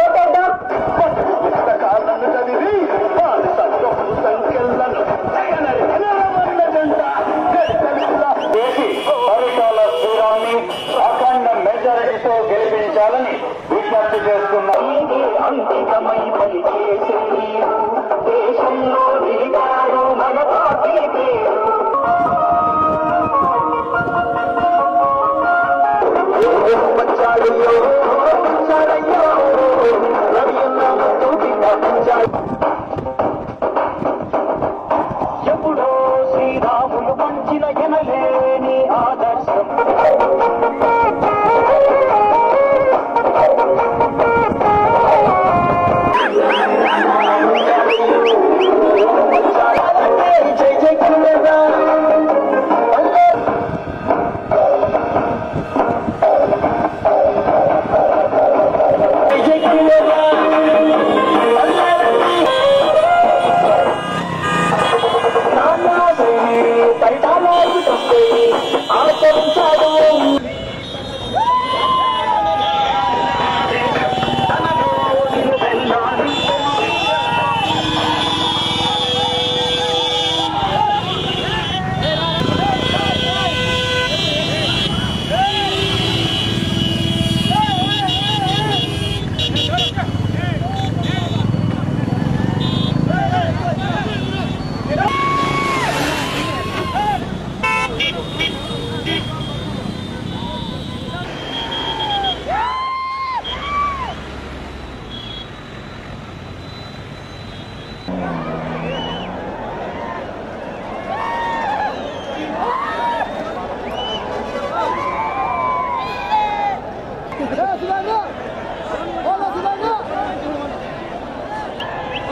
ఓటేద్దాం పుస్తకాలను చదివి వారి సంఖ్యలు సంఖ్యలను పరిటాల శ్రీరామ్ని అఖండ మెజారిటీతో గెలిపించాలని విజ్ఞప్తి చేస్తున్నాం. అంకితమై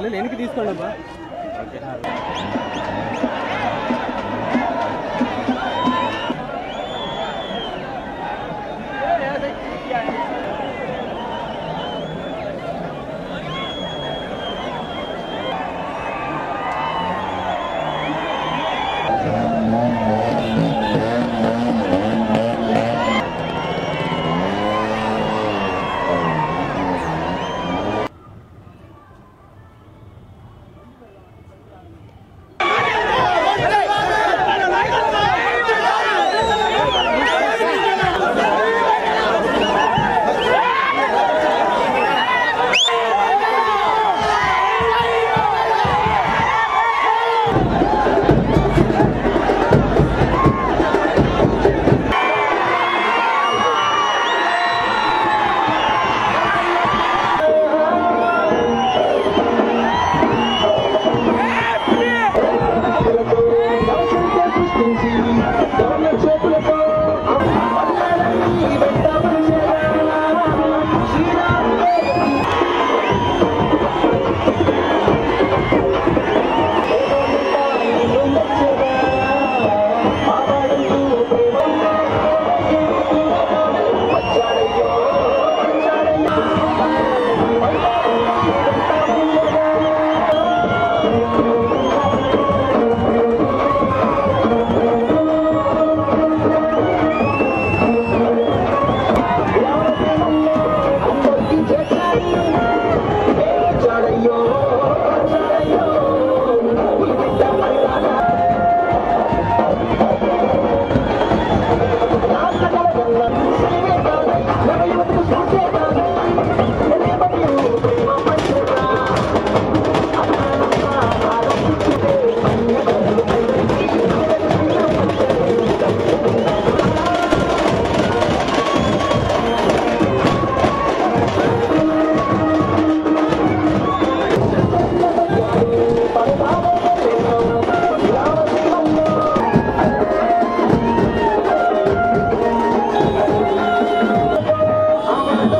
వెళ్ళండి వెనక్కి తీసుకోండి అబ్బా.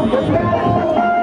Let's go!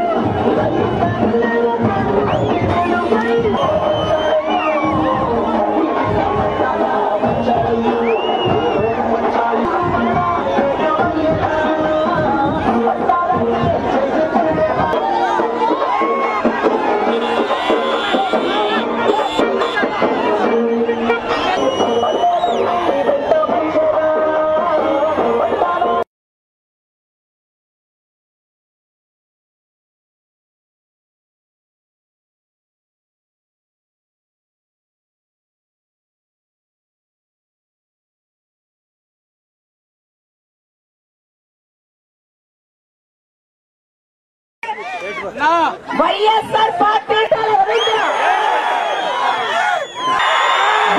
YSR party.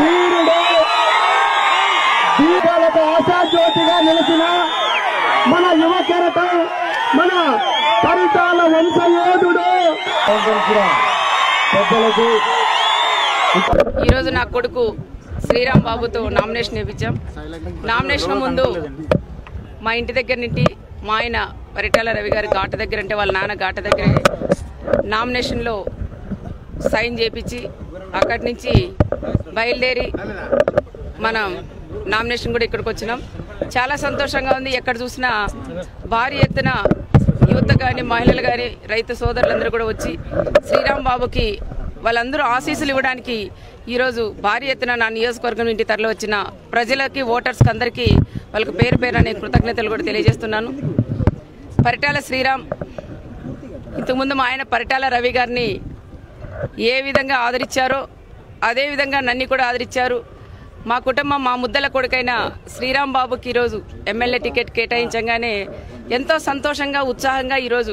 వీరుడే దీపాలకు ఆశాజ్యోతిగా నిలిచిన మన యువ కెరటం మన పరిటాల వంశయోధుడు పెద్దలకు ఈరోజు నా కొడుకు శ్రీరామ్ బాబుతో నామినేషన్ ఇప్పించాం నామినేషన్ ముందు మా ఇంటి దగ్గర నుండి మా ఆయన పరిటాల రవి గారి ఘాట దగ్గర అంటే వాళ్ళ నాన్న ఘాట దగ్గరే నామినేషన్లో సైన్ చేపించి అక్కడి నుంచి బయలుదేరి మనం నామినేషన్ కూడా ఇక్కడికి వచ్చినాం. చాలా సంతోషంగా ఉంది. ఎక్కడ చూసినా భారీ ఎత్తున యువత కానీ మహిళలు కానీ రైతు సోదరులందరూ కూడా వచ్చి శ్రీరామ్ బాబుకి వాళ్ళందరూ ఆశీస్సులు ఇవ్వడానికి ఈరోజు భారీ ఎత్తున నా నియోజకవర్గం నుండి తరలి వచ్చిన ప్రజలకి ఓటర్స్కి అందరికీ వాళ్ళకి పేరు పేరు అనే కృతజ్ఞతలు కూడా తెలియజేస్తున్నాను. పరిటాల శ్రీరామ్ ఇంతకుముందు మా ఆయన పరిటాల రవి గారిని ఏ విధంగా ఆదరించారో అదేవిధంగా నన్ను కూడా ఆదరించారు. మా కుటుంబం మా ముద్దల కొడుకైన శ్రీరామ్ బాబుకి ఈరోజు ఎమ్మెల్యే టికెట్ కేటాయించగానే ఎంతో సంతోషంగా ఉత్సాహంగా ఈరోజు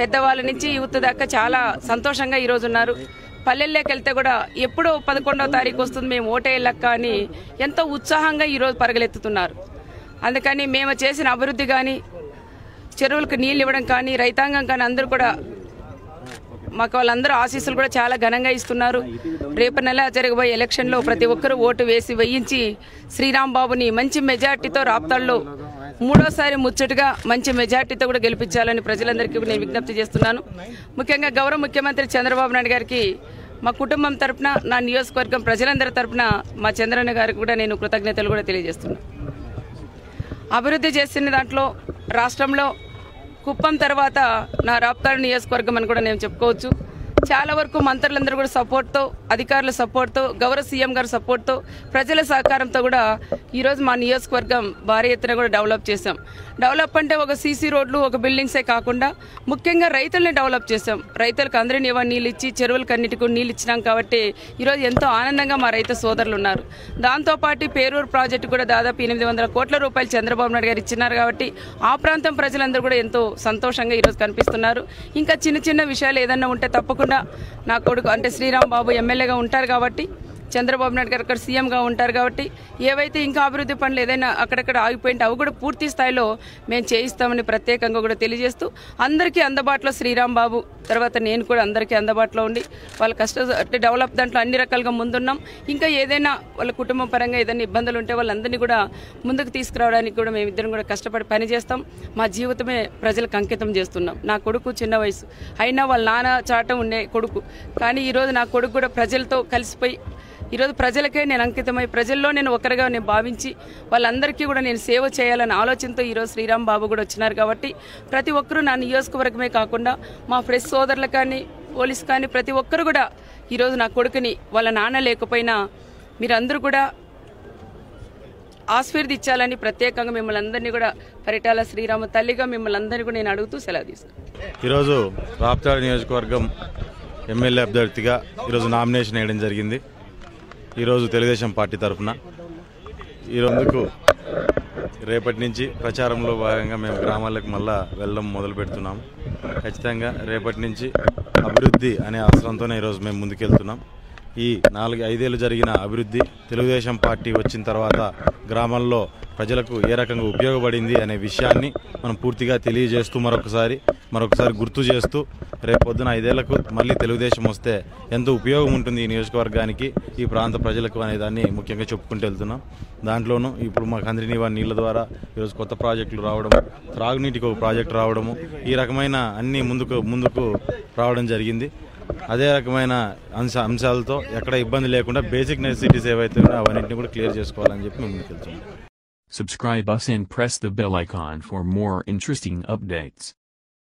పెద్దవాళ్ళ నుంచి యూత్ దాకా చాలా సంతోషంగా ఈరోజు ఉన్నారు. పల్లెల్లోకి వెళ్తే కూడా ఎప్పుడో పదకొండవ తారీఖు వస్తుంది మేము ఓటేళ్ళక్క అని ఎంతో ఉత్సాహంగా ఈరోజు పరగలెత్తుతున్నారు. అందుకని మేము చేసిన అభివృద్ధి కానీ చెరువులకు నీళ్ళు ఇవ్వడం కానీ రైతాంగం కానీ అందరూ కూడా మాకు వాళ్ళందరూ ఆశీస్సులు కూడా చాలా ఘనంగా ఇస్తున్నారు. రేపు నెల జరగబోయే ఎలక్షన్లో ప్రతి ఒక్కరూ ఓటు వేసి వేయించి శ్రీరామ్ బాబుని మంచి మెజార్టీతో రాప్తాళ్ళు మూడోసారి ముచ్చటగా మంచి మెజార్టీతో కూడా గెలిపించాలని ప్రజలందరికీ నేను విజ్ఞప్తి చేస్తున్నాను. ముఖ్యంగా గౌరవ ముఖ్యమంత్రి చంద్రబాబు నాయుడు గారికి మా కుటుంబం తరఫున నా నియోజకవర్గం ప్రజలందరి తరఫున మా చంద్రన్న గారికి కూడా నేను కృతజ్ఞతలు కూడా తెలియజేస్తున్నాను. అభివృద్ధి చేసిన దాంట్లో రాష్ట్రంలో కుప్పం తర్వాత నా రాప్తాడు నియోజకవర్గం అని కూడా నేను చెప్పుకోవచ్చు. చాలా వరకు మంత్రులందరూ కూడా సపోర్ట్తో అధికారుల సపోర్ట్తో గౌరవ సీఎం గారి సపోర్ట్తో ప్రజల సహకారంతో కూడా ఈరోజు మా నియోజకవర్గం భారీ ఎత్తున కూడా డెవలప్ చేశాం. డెవలప్ అంటే ఒక సీసీ రోడ్లు ఒక బిల్డింగ్సే కాకుండా ముఖ్యంగా రైతుల్ని డెవలప్ చేశాం. రైతులకు అందరినీ ఇవ్వ నీళ్ళు ఇచ్చి చెరువులకు అన్నిటికీ నీళ్ళు ఇచ్చినాం కాబట్టి ఈరోజు ఎంతో ఆనందంగా మా రైతు సోదరులు ఉన్నారు. దాంతోపాటు పేరూరు ప్రాజెక్టు కూడా దాదాపు ఎనిమిది వందల కోట్ల రూపాయలు చంద్రబాబు నాయుడు గారు ఇచ్చినారు కాబట్టి ఆ ప్రాంతం ప్రజలందరూ కూడా ఎంతో సంతోషంగా ఈరోజు కనిపిస్తున్నారు. ఇంకా చిన్న చిన్న విషయాలు ఏదన్నా ఉంటే తప్పకుండా నా కొడుకు అంటే శ్రీరామ్ బాబు ఎమ్మెల్యేగా ఉంటారు కాబట్టి చంద్రబాబు నాయుడు గారు అక్కడ సీఎంగా ఉంటారు కాబట్టి ఏవైతే ఇంకా అభివృద్ధి పనులు ఏదైనా అక్కడక్కడ ఆగిపోయింటే అవి కూడా పూర్తి స్థాయిలో మేము చేయిస్తామని ప్రత్యేకంగా కూడా తెలియజేస్తూ అందరికీ అందుబాటులో శ్రీరామ్ బాబు తర్వాత నేను కూడా అందరికీ అందుబాటులో ఉండి వాళ్ళ కష్ట అంటే డెవలప్ దాంట్లో అన్ని రకాలుగా ముందున్నాం. ఇంకా ఏదైనా వాళ్ళ కుటుంబ పరంగా ఏదైనా ఇబ్బందులు ఉంటే వాళ్ళందరినీ కూడా ముందుకు తీసుకురావడానికి కూడా మేమిద్దరం కూడా కష్టపడి పని చేస్తాం. మా జీవితమే ప్రజలకు అంకితం చేస్తున్నాం. నా కొడుకు చిన్న వయసు. అయినా వాళ్ళ నాన్న చాట ఉండే కొడుకు. కానీ ఈరోజు నా కొడుకు కూడా ప్రజలతో కలిసిపోయి ఈరోజు ప్రజలకే నేను అంకితమై ప్రజల్లో నేను ఒకరిగా నేను భావించి వాళ్ళందరికీ కూడా నేను సేవ చేయాలనే ఆలోచనతో ఈరోజు శ్రీరామ్ బాబు కూడా వచ్చినారు కాబట్టి ప్రతి ఒక్కరూ నా నియోజకవర్గమే కాకుండా మా ఫ్రెష్ సోదరులు కానీ పోలీస్ కానీ ప్రతి ఒక్కరు కూడా ఈరోజు నా కొడుకుని వాళ్ళ నాన్న లేకపోయినా మీరందరూ కూడా ఆశీర్దించాలని ప్రత్యేకంగా మిమ్మల్ని అందరినీ కూడా పరిటాల శ్రీరామ తల్లిగా మిమ్మల్ని అందరినీ కూడా నేను అడుగుతూ సెలవు తీసుకున్నాను ఈరోజు రాప్తాడు నియోజకవర్గం ఎమ్మెల్యే అభ్యర్థిగా ఈరోజు నామినేషన్ వేయడం జరిగింది. ఈరోజు తెలుగుదేశం పార్టీ తరఫున ఈరోజుకు రేపటి నుంచి ప్రచారంలో భాగంగా మేము గ్రామాలకు మళ్ళా వెళ్ళడం మొదలు పెడుతున్నాం. ఖచ్చితంగా రేపటి నుంచి అభివృద్ధి అనే అవసరంతోనే ఈరోజు మేము ముందుకెళ్తున్నాం. ఈ నాలుగు ఐదేళ్ళు జరిగిన అభివృద్ధి తెలుగుదేశం పార్టీ వచ్చిన తర్వాత గ్రామాల్లో ప్రజలకు ఏ రకంగా ఉపయోగపడింది అనే విషయాన్ని మనం పూర్తిగా తెలియజేస్తూ మరొకసారి మరొకసారి గుర్తు చేస్తూ రేపు పొద్దున ఐదేళ్ళకు మళ్ళీ తెలుగుదేశం వస్తే ఎంతో ఉపయోగం ఉంటుంది ఈ నియోజకవర్గానికి ఈ ప్రాంత ప్రజలకు అనే దాన్ని ముఖ్యంగా చెప్పుకుంటూ వెళ్తున్నాం. దాంట్లోనూ ఇప్పుడు మాకు అందరినీ నీళ్ళ ద్వారా ఈరోజు కొత్త ప్రాజెక్టులు రావడం త్రాగునీటికి ఒక ప్రాజెక్టు రావడము ఈ రకమైన అన్ని ముందుకు ముందుకు రావడం జరిగింది. అదే రకమైన అంశ అంశాలతో ఎక్కడ ఇబ్బంది లేకుండా బేసిక్ నెసెసిటీస్ ఏవైతే ఉన్నాయో అవన్నింటిని కూడా క్లియర్ చేసుకోవాలని చెప్పి మేము ముందుకెళ్తున్నాం. Subscribe us and press the bell icon for more interesting updates.